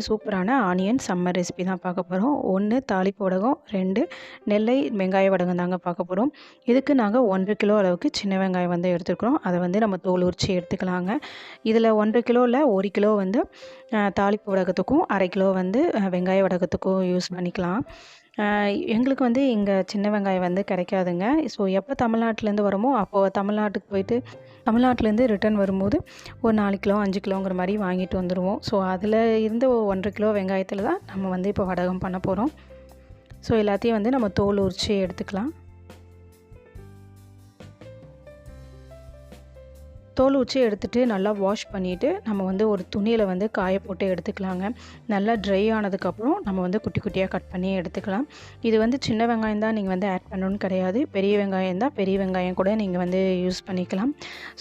ரெண்டு சூப்பரான onion summer recipe தான் பார்க்க போகிறோம் ஒன்று தாளிப்பு வடகம் ரெண்டு நெல்லை வெங்காய வடகம் தாங்க பார்க்க போகிறோம் இதுக்கு நாங்கள் ஒன்றரை கிலோ அளவுக்கு சின்ன வெங்காயம் வந்து எடுத்துருக்குறோம். அதை வந்து நம்ம தோல் உரித்து எடுத்துக்கலாங்க. இதில் ஒன்றரை கிலோவில் ஒரு கிலோ வந்து தாளிப்பு வடகத்துக்கும் அரை கிலோ வந்து வெங்காய வடகத்துக்கும் யூஸ் பண்ணிக்கலாம். எங்களுக்கு வந்து இங்கே சின்ன வெங்காயம் வந்து கிடைக்காதுங்க. ஸோ எப்போ தமிழ்நாட்டிலேருந்து வரமோ அப்போது தமிழ்நாட்டுக்கு போயிட்டு தமிழ்நாட்டிலேருந்து ரிட்டர்ன் வரும்போது ஒரு நாலு கிலோ அஞ்சு கிலோங்கிற மாதிரி வாங்கிட்டு வந்துடுவோம் ஸோ அதில் இருந்த ஒன்றரை கிலோ வெங்காயத்தில் தான் நம்ம வந்து இப்போ வடகம் பண்ண போகிறோம் ஸோ எல்லாத்தையும் வந்து நம்ம தோல் உரித்து எடுத்துக்கலாம். தோல் உச்சி எடுத்துகிட்டு நல்லா வாஷ் பண்ணிவிட்டு நம்ம வந்து ஒரு துணியில் வந்து காய போட்டு எடுத்துக்கலாங்க. நல்லா ட்ரை ஆனதுக்கப்புறம் நம்ம வந்து குட்டி குட்டியாக கட் பண்ணி எடுத்துக்கலாம். இது வந்து சின்ன வெங்காயம் தான் நீங்கள் வந்து ஆட் பண்ணணும்னு கிடையாது. பெரிய வெங்காயம் தான் பெரிய வெங்காயம் கூட நீங்கள் வந்து யூஸ் பண்ணிக்கலாம்.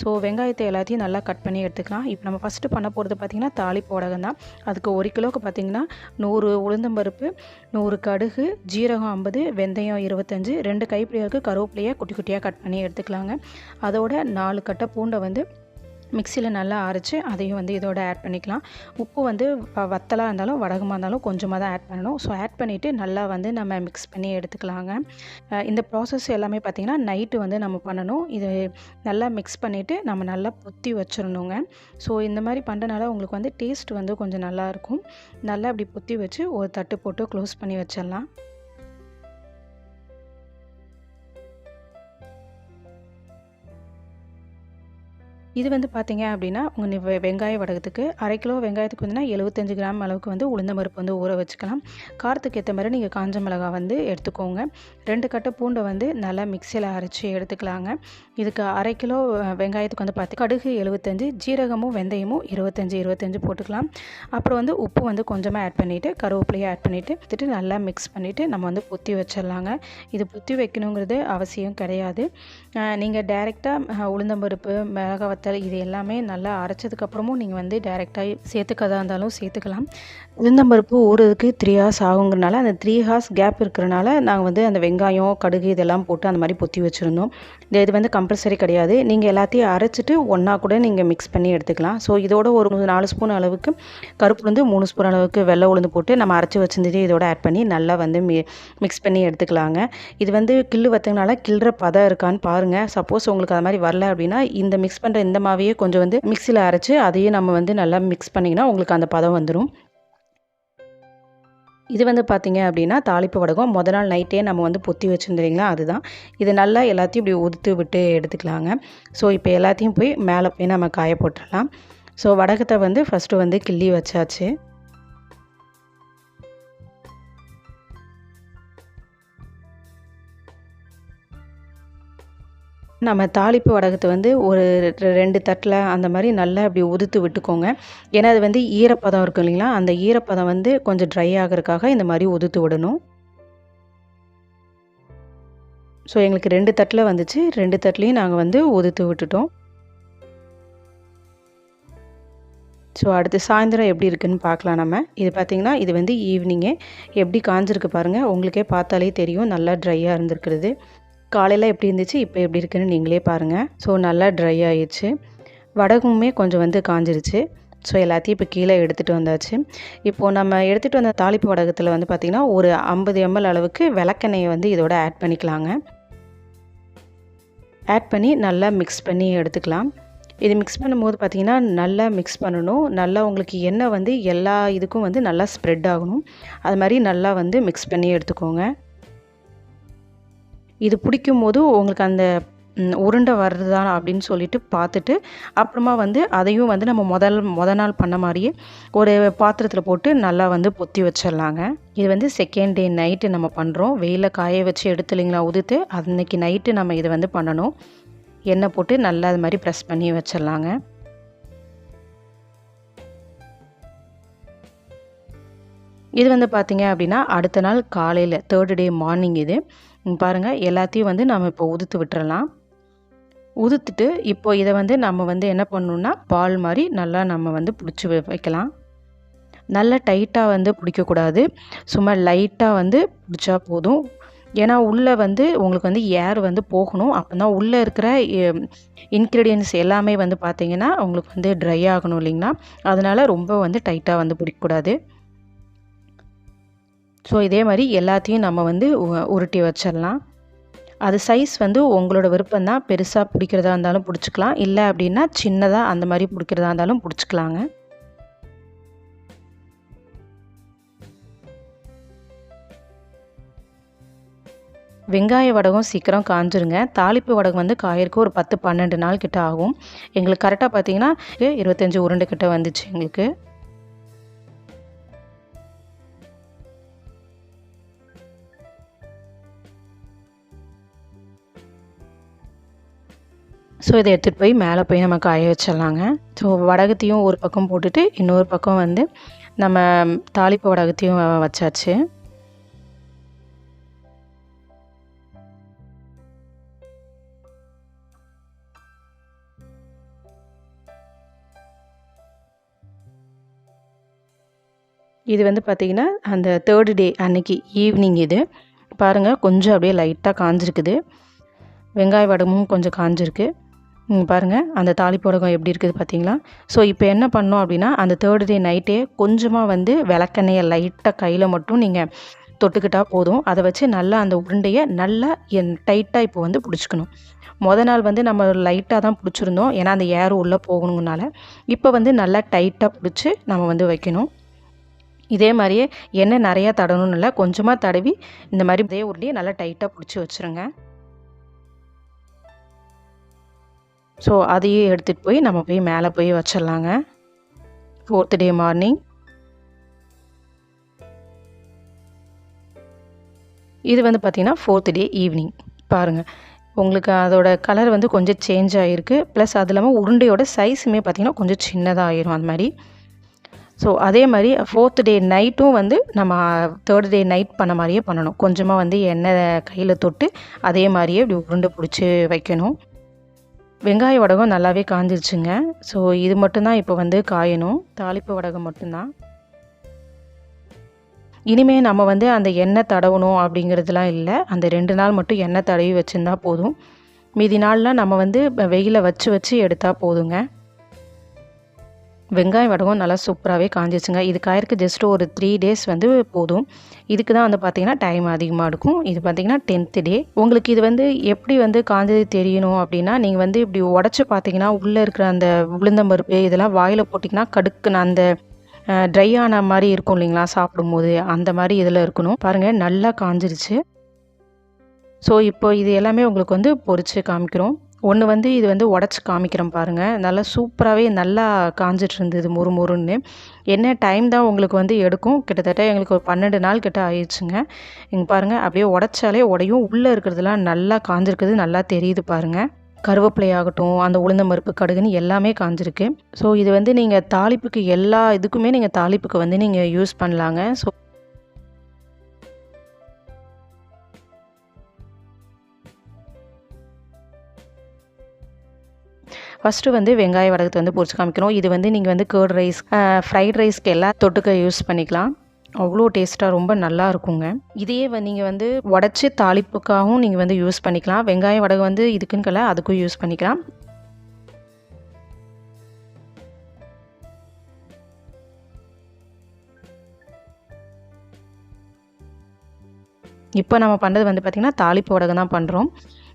ஸோ வெங்காயத்தை எல்லாத்தையும் நல்லா கட் பண்ணி எடுத்துக்கலாம். இப்போ நம்ம ஃபஸ்ட்டு பண்ண போகிறது பார்த்திங்கன்னா தாளிப்பு போடகம் தான். அதுக்கு ஒரு கிலோவுக்கு பார்த்திங்கன்னா நூறு உளுந்தம்பருப்பு நூறு கடுகு ஜீரகம் ஐம்பது வெந்தயம் இருபத்தஞ்சு ரெண்டு கைப்பிடியாவுக்கு கருவேப்பிலையை குட்டி குட்டியாக கட் பண்ணி எடுத்துக்கலாங்க. அதோட நாலு கட்டை பூண்டை வந்து மிக்சியில் நல்லா அரைச்சி அதையும் வந்து இதோட ஆட் பண்ணிக்கலாம். உப்பு வந்து வத்தலாக இருந்தாலும் வடகமாக இருந்தாலும் கொஞ்சமாக தான் ஆட் பண்ணணும். ஸோ ஆட் பண்ணிவிட்டு நல்லா வந்து நம்ம மிக்ஸ் பண்ணி எடுத்துக்கலாங்க. இந்த ப்ராசஸ் எல்லாமே பார்த்திங்கன்னா நைட்டு வந்து நம்ம பண்ணணும். இது நல்லா மிக்ஸ் பண்ணிவிட்டு நம்ம நல்லா பொத்தி வச்சிடணுங்க ஸோ இந்த மாதிரி பண்ணுறனால உங்களுக்கு வந்து டேஸ்ட் வந்து கொஞ்சம் நல்லாயிருக்கும் நல்லா அப்படி பொத்தி வச்சு ஒரு தட்டு போட்டு க்ளோஸ் பண்ணி வச்சிடலாம் இது வந்து பார்த்தீங்க அப்படின்னா உங்கள் வெங்காய வடகத்துக்கு அரை கிலோ வெங்காயத்துக்கு வந்துன்னா எழுபத்தஞ்சு கிராம் அளவுக்கு வந்து உளுந்த பருப்பு வந்து ஊற வச்சுக்கலாம். காரத்துக்கு ஏற்ற மாதிரி நீங்கள் காஞ்ச மிளகாய் வந்து எடுத்துக்கோங்க. ரெண்டு கட்டை பூண்டை வந்து நல்லா மிக்சியில் அரைச்சி எடுத்துக்கலாங்க. இதுக்கு அரை கிலோ வெங்காயத்துக்கு வந்து பார்த்து கடுகு எழுபத்தஞ்சு ஜீரகமும் வெந்தயமும் இருபத்தஞ்சி இருபத்தஞ்சு போட்டுக்கலாம். அப்புறம் வந்து உப்பு வந்து கொஞ்சமாக ஆட் பண்ணிவிட்டு கருவேப்பிலையை ஆட் பண்ணிவிட்டு எடுத்துட்டு நல்லா மிக்ஸ் பண்ணிவிட்டு நம்ம வந்து புத்தி வச்சிடலாங்க. இது புத்தி வைக்கணுங்கிறது அவசியம் கிடையாது. நீங்கள் டைரெக்டாக உளுந்தம்பருப்பு மிளகாய் வத்தல் இது எல்லாமே நல்லா அரைச்சதுக்கப்புறமும் நீங்கள் வந்து டைரெக்டாக சேர்த்துக்கதா இருந்தாலும் சேர்த்துக்கலாம். உளுந்தம்பருப்பு ஊறுறதுக்கு த்ரீ ஹார்ஸ் ஆகுங்கிறனால அந்த த்ரீ ஹார்ஸ் கேப் இருக்கிறனால நாங்கள் வந்து அந்த வெங்காயம் கடுகு இதெல்லாம் போட்டு அந்த மாதிரி பொத்தி வச்சுருந்தோம். இந்த இது வந்து கம்பல்சரி கிடையாது. நீங்கள் எல்லாத்தையும் அரைச்சிட்டு ஒன்றா கூட நீங்கள் மிக்ஸ் பண்ணி எடுத்துக்கலாம். ஸோ இதோட ஒரு நாலு ஸ்பூன் அளவுக்கு கருப்பு உளுந்து மூணு ஸ்பூன் அளவுக்கு வெள்ளை உளுந்து போட்டு நம்ம அரைச்சி வச்சிருந்தது இதோட ஆட் பண்ணி நல்லா வந்து மி மிக்ஸ் பண்ணி எடுத்துக்கலாங்க. இது வந்து கில்லு வத்தங்கனால கிள்ற பதம் இருக்கான்னு பாருங்கள் சப்போஸ் உங்களுக்கு அது மாதிரி வரல அப்படின்னா இந்த மிக்ஸ் பண்ணுற இந்த மாவையே கொஞ்சம் வந்து மிக்சியில் அரைச்சி அதையும் நம்ம வந்து நல்லா மிக்ஸ் பண்ணிங்கன்னா உங்களுக்கு அந்த பதம் வந்துடும் இது வந்து பார்த்திங்க அப்படின்னா தாளிப்பு வடகம். முத நாள் நைட்டே நம்ம வந்து பொத்தி வச்சுருந்தீங்களா? அதுதான். இது நல்லா எல்லாத்தையும் இப்படி உதுத்து விட்டு எடுத்துக்கலாங்க. ஸோ இப்போ எல்லாத்தையும் போய் மேலே போய் நம்ம காய போட்டுடலாம். ஸோ வடகத்தை வந்து ஃபஸ்ட்டு வந்து கிள்ளி வச்சாச்சு. நம்ம தாளிப்பு வடகத்தை வந்து ஒரு ரெண்டு தட்டில் அந்த மாதிரி நல்லா அப்படி உதுத்து விட்டுக்கோங்க. ஏன்னா அது வந்து ஈரப்பதம் இருக்கும் இல்லைங்களா? அந்த ஈரப்பதம் வந்து கொஞ்சம் ட்ரை ஆகிறதுக்காக இந்த மாதிரி உதுத்து விடணும். ஸோ எங்களுக்கு ரெண்டு தட்டில் வந்துச்சு. ரெண்டு தட்டிலையும் நாங்கள் வந்து உதுத்து விட்டுட்டோம். ஸோ அடுத்து சாயந்தரம் எப்படி இருக்குதுன்னு பார்க்கலாம் நம்ம. இது பார்த்திங்கன்னா இது வந்து ஈவினிங்கே எப்படி காஞ்சிருக்கு பாருங்கள் உங்களுக்கே பார்த்தாலே தெரியும். நல்லா ட்ரையாக இருந்திருக்கிறது. காலையில் எப்படி இருந்துச்சு இப்போ எப்படி இருக்குன்னு நீங்களே பாருங்கள் ஸோ நல்லா ட்ரை ஆயிடுச்சு. வடகமுமே கொஞ்சம் வந்து காஞ்சிருச்சு. ஸோ எல்லாத்தையும் இப்போ கீழே எடுத்துகிட்டு வந்தாச்சு. இப்போது நம்ம எடுத்துகிட்டு வந்த தாளிப்பு வடகத்தில் வந்து பார்த்திங்கன்னா ஒரு ஐம்பது எம்எல் அளவுக்கு விளக்கெண்ணெயை வந்து இதோட ஆட் பண்ணிக்கலாங்க. ஆட் பண்ணி நல்லா மிக்ஸ் பண்ணி எடுத்துக்கலாம். இது மிக்ஸ் பண்ணும்போது பார்த்திங்கன்னா நல்லா மிக்ஸ் பண்ணணும். நல்லா உங்களுக்கு எண்ணெய் வந்து எல்லா இதுக்கும் வந்து நல்லா ஸ்ப்ரெட் ஆகணும். அது மாதிரி நல்லா வந்து மிக்ஸ் பண்ணி எடுத்துக்கோங்க. இது பிடிக்கும் போது உங்களுக்கு அந்த உருண்டை வருதா அப்படின்னு சொல்லிட்டு பார்த்துட்டு அப்புறமா வந்து அதையும் வந்து நம்ம முதல் முத நாள் பண்ண மாதிரியே ஒரு பாத்திரத்தில் போட்டு நல்லா வந்து பொத்தி வச்சிடலாங்க. இது வந்து செகண்ட் டே நைட்டு நம்ம பண்ணுறோம் வெயிலில் காய வச்சு எடுத்துலிங்களா உதுத்து அன்னைக்கு நைட்டு நம்ம இதை வந்து பண்ணணும். எண்ணெய் போட்டு நல்லா அது மாதிரி ப்ரெஸ் பண்ணி வச்சிடலாங்க. இது வந்து பார்த்திங்க அப்படின்னா அடுத்த நாள் காலையில் தேர்டு டே மார்னிங் இது. பாருங்கள் எல்லாத்தையும் வந்து நம்ம இப்போ உதுத்து விட்டுறலாம். உதுத்துட்டு இப்போ இதை வந்து நம்ம வந்து என்ன பண்ணணுன்னா பால் மாதிரி நல்லா நம்ம வந்து பிடிச்சி வைக்கலாம். நல்லா டைட்டாக வந்து பிடிக்கக்கூடாது. சும்மா லைட்டாக வந்து பிடிச்சா போதும். ஏன்னா உள்ளே வந்து உங்களுக்கு வந்து ஏர் வந்து போகணும். அப்போ தான் உள்ளே இருக்கிற இன்க்ரீடியன்ஸ் எல்லாமே வந்து பார்த்திங்கன்னா உங்களுக்கு வந்து ட்ரை ஆகணும் இல்லைங்களா? அதனால் ரொம்ப வந்து டைட்டாக வந்து பிடிக்கக்கூடாது. ஸோ இதே மாதிரி எல்லாத்தையும் நம்ம வந்து உ- உருட்டி வச்சிடலாம். அது சைஸ் வந்து உங்களோட விருப்பம் தான் பெருசாக பிடிக்கிறதா இருந்தாலும் பிடிச்சிக்கலாம். இல்லை அப்படின்னா சின்னதாக அந்த மாதிரி பிடிக்கிறதா இருந்தாலும் பிடிச்சிக்கலாங்க. வெங்காய வடகம் சீக்கிரம் காஞ்சிருங்க. தாளிப்பு வடகம் வந்து காயிற்கு ஒரு பத்து பன்னெண்டு நாள் கிட்ட ஆகும். எங்களுக்கு கரெக்டாக பார்த்தீங்கன்னா இருபத்தஞ்சி உருண்டை கிட்ட வந்துச்சு எங்களுக்கு. ஸோ இதை எடுத்துகிட்டு போய் மேலே போய் நம்ம காய வச்சிடலாங்க. ஸோ வடகத்தையும் ஒரு பக்கம் போட்டுட்டு இன்னொரு பக்கம் வந்து நம்ம தாளிப்பு வடகத்தையும் வச்சாச்சு. இது வந்து பார்த்திங்கன்னா அந்த தேர்டு டே அன்னைக்கு ஈவினிங் இது. பாருங்கள் கொஞ்சம் அப்படியே லைட்டாக காஞ்சிருக்குது. வெங்காய வடமும் கொஞ்சம் காஞ்சிருக்கு. பாருங்கள் அந்த தாளிப்புடகம் எப்படி இருக்குது பார்த்தீங்களா? ஸோ இப்போ என்ன பண்ணோம் அப்படின்னா அந்த தேர்ட் டே நைட்டே கொஞ்சமாக வந்து விளக்கெண்ணெயை லைட்டாக கையில் மட்டும் நீங்கள் தொட்டுக்கிட்டால் போதும். அதை வச்சு நல்லா அந்த உருண்டையை நல்லா என் டைட்டாக இப்போ வந்து பிடிச்சிக்கணும். மொதல் நாள் வந்து நம்ம லைட்டாக தான் பிடிச்சிருந்தோம். ஏன்னா அந்த ஏர் உள்ளே போகணுங்கனால இப்போ வந்து நல்லா டைட்டாக பிடிச்சி நம்ம வந்து வைக்கணும். இதே மாதிரியே எண்ணெய் நிறையா தடணும்னு இல்லை கொஞ்சமாக தடவி இந்த மாதிரி இதே உருண்டையை நல்லா டைட்டாக பிடிச்சி வச்சுருங்க. ஸோ அதையும் எடுத்துகிட்டு போய் நம்ம போய் மேலே போய் வச்சிடலாங்க. ஃபோர்த் டே மார்னிங் இது வந்து பார்த்திங்கன்னா ஃபோர்த் டே ஈவினிங் பாருங்கள் உங்களுக்கு அதோட கலர் வந்து கொஞ்சம் சேஞ்ச் ஆகிருக்கு ப்ளஸ் அது இல்லாமல் உருண்டையோட சைஸுமே பார்த்திங்கன்னா கொஞ்சம் சின்னதாக ஆயிரும் அந்த மாதிரி. ஸோ அதே மாதிரி ஃபோர்த் டே நைட்டும் வந்து நம்ம தேர்ட் டே நைட் பண்ண மாதிரியே பண்ணணும். கொஞ்சமாக வந்து எண்ணெய் கையில் தொட்டு அதே மாதிரியே இப்படி உருண்டை பிடிச்சி வைக்கணும். வெங்காய வடகம் நல்லாவே காஞ்சிருச்சுங்க. ஸோ இது மட்டும்தான் இப்போ வந்து காயணும். தாளிப்பு வடகம் மட்டும்தான். இனிமேல் நம்ம வந்து அந்த எண்ணெய் தடவணும் அப்படிங்கிறதுலாம் இல்லை. அந்த ரெண்டு நாள் மட்டும் எண்ணெய் தடவி வச்சுருந்தா போதும். மீதி நாள்லாம் நம்ம வந்து வெயில வச்சு வச்சு எடுத்தால் போதுங்க. வெங்காய வடகம் நல்லா சூப்பராகவே காஞ்சிச்சுங்க இது காயருக்கு ஜஸ்ட் ஒரு த்ரீ டேஸ் வந்து போதும். இதுக்கு தான் வந்து பார்த்திங்கன்னா டைம் அதிகமாக இருக்கும் இது பார்த்திங்கன்னா டென்த்து டே உங்களுக்கு இது வந்து எப்படி வந்து காஞ்சது தெரியணும் அப்படின்னா நீங்கள் வந்து இப்படி உடச்சி பார்த்தீங்கன்னா உள்ளே இருக்கிற அந்த உளுந்தம்பருப்பு இதெல்லாம் வாயில் போட்டிங்கன்னா கடுக்குன அந்த ட்ரை ஆன மாதிரி இருக்கும் இல்லைங்களா சாப்பிடும்போது. அந்த மாதிரி இதில் இருக்கணும். பாருங்கள் நல்லா காஞ்சிருச்சு. ஸோ இப்போ இது எல்லாமே உங்களுக்கு வந்து பொறிச்சு காமிக்கிறோம். ஒன்று வந்து இது வந்து உடச்சி காமிக்கிறேன் பாருங்கள் நல்லா சூப்பராகவே நல்லா காஞ்சிட்டு இருந்தது முறு முறுன்னு. என்ன டைம் தான் உங்களுக்கு வந்து எடுக்கும். கிட்டத்தட்ட எங்களுக்கு ஒரு பன்னெண்டு நாள் கிட்ட ஆயிடுச்சுங்க. இங்கே பாருங்கள் அப்படியே உடச்சாலே உடையும். உள்ளே இருக்கிறதுலாம் நல்லா காஞ்சிருக்குது நல்லா தெரியுது பாருங்கள் கருவேப்பிலை ஆகட்டும் அந்த மறுப்பு கடுகுன்னு எல்லாமே காஞ்சிருக்கு. ஸோ இது வந்து நீங்கள் தாளிப்புக்கு எல்லா இதுக்குமே நீங்கள் தாளிப்புக்கு வந்து நீங்கள் யூஸ் பண்ணலாங்க. ஸோ ஃபஸ்ட்டு வந்து வெங்காய வடகத்தை வந்து பொரிச்சு காமிக்கிறோம். இது வந்து நீங்கள் வந்து கேர்ட் ரைஸ் ஃப்ரைட் ரைஸ்க்கு எல்லா தொட்டுக்க யூஸ் பண்ணிக்கலாம். அவ்வளோ டேஸ்ட்டாக ரொம்ப நல்லா இருக்குங்க. இதையே வ- நீங்கள் வந்து உடச்சி தாளிப்புக்காகவும் நீங்கள் வந்து யூஸ் பண்ணிக்கலாம். வெங்காய வடகு வந்து இதுக்குன்னு அதுக்கும் யூஸ் பண்ணிக்கலாம். இப்போ நம்ம பண்ணுறது வந்து பார்த்திங்கன்னா தாளிப்பு வடகு தான் பண்ணுறோம்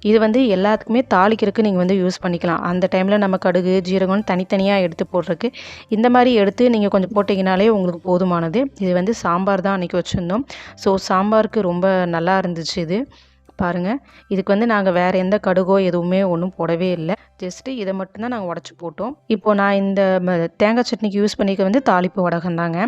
இது வந்து எல்லாத்துக்குமே தாளிக்கிறதுக்கு நீங்கள் வந்து யூஸ் பண்ணிக்கலாம். அந்த டைமில் நம்ம கடுகு ஜீரகம்னு தனித்தனியாக எடுத்து போடுறதுக்கு. இந்த மாதிரி எடுத்து நீங்கள் கொஞ்சம் போட்டிங்கனாலே உங்களுக்கு போதுமானது. இது வந்து சாம்பார் தான் அன்றைக்கி வச்சுருந்தோம். ஸோ சாம்பாருக்கு ரொம்ப நல்லா இருந்துச்சு இது. பாருங்கள் இதுக்கு வந்து நாங்கள் வேறு எந்த கடுகோ எதுவுமே ஒன்றும் போடவே இல்லை. ஜஸ்ட்டு இதை மட்டும்தான் நாங்கள் உடச்சி போட்டோம். இப்போது நான் இந்த ம- தேங்காய் சட்னிக்கு யூஸ் பண்ணிக்க வந்து தாளிப்பு வடகம் தாங்க.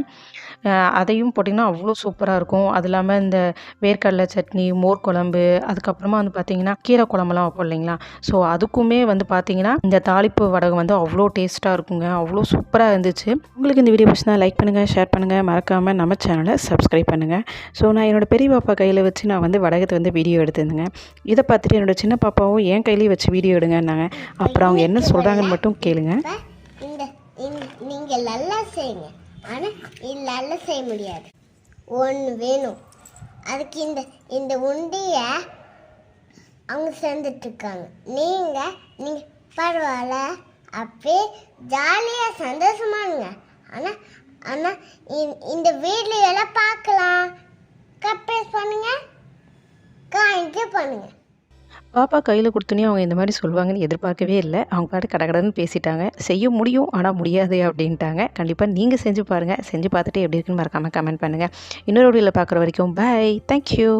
அதையும் போட்டிங்கன்னா அவ்வளோ சூப்பராக இருக்கும் அது இல்லாமல் இந்த வேர்க்கடலை சட்னி மோர் குழம்பு அதுக்கப்புறமா வந்து பார்த்தீங்கன்னா கீரை குழம்புலாம் வைப்போம் இல்லைங்களா ஸோ அதுக்குமே வந்து பார்த்தீங்கன்னா இந்த தாளிப்பு வடகம் வந்து அவ்வளோ டேஸ்ட்டாக இருக்குங்க அவ்வளோ சூப்பராக இருந்துச்சு உங்களுக்கு இந்த வீடியோ பிடிச்சிருந்தா லைக் பண்ணுங்கள் ஷேர் பண்ணுங்கள் மறக்காமல் நம்ம சேனலை சப்ஸ்கிரைப் பண்ணுங்கள் ஸோ நான் என்னோட பெரிய பாப்பா கையில் வச்சு நான் வந்து வடகத்தை வந்து வீடியோ எடுத்திருந்தேங்க இதை பார்த்துட்டு என்னோட சின்ன பாப்பாவும் என் கையிலேயே வச்சு வீடியோ எடுங்கன்னாங்க அப்புறம் அவங்க என்ன சொல்கிறாங்கன்னு மட்டும் கேளுங்க நீங்கள் நல்லா செய்யுங்க ஆனால் இல்லால செய்ய முடியாது. ஒன்று வேணும். அதுக்கு இந்த இந்த உண்டியை அவங்க சேர்ந்துட்ருக்காங்க நீங்கள் நீங்கள் பரவாயில்ல. அப்படியே ஜாலியாக சந்தோஷமானுங்க. ஆனால் ஆனால் இந்த- இந்த வீட்ல எல்லாம் பார்க்கலாம். கப்ரேஸ் பண்ணுங்கள் காய்ஞ்சு பண்ணுங்கள் பாப்பா கையில் கொடுத்தோன்னே அவங்க இந்த மாதிரி சொல்லுவாங்கன்னு எதிர்பார்க்கவே இல்லை. அவங்க பாட்டு கடகடன்னு பேசிட்டாங்க. செய்ய முடியும் ஆனால் முடியாது அப்படின்ட்டாங்க. கண்டிப்பாக நீங்கள் செஞ்சு பாருங்கள் செஞ்சு பார்த்துட்டு எப்படி இருக்குன்னு மறக்காமல் கமெண்ட் பண்ணுங்கள் இன்னொரு வீடியோவில் பார்க்குற வரைக்கும் பை தேங்க்யூ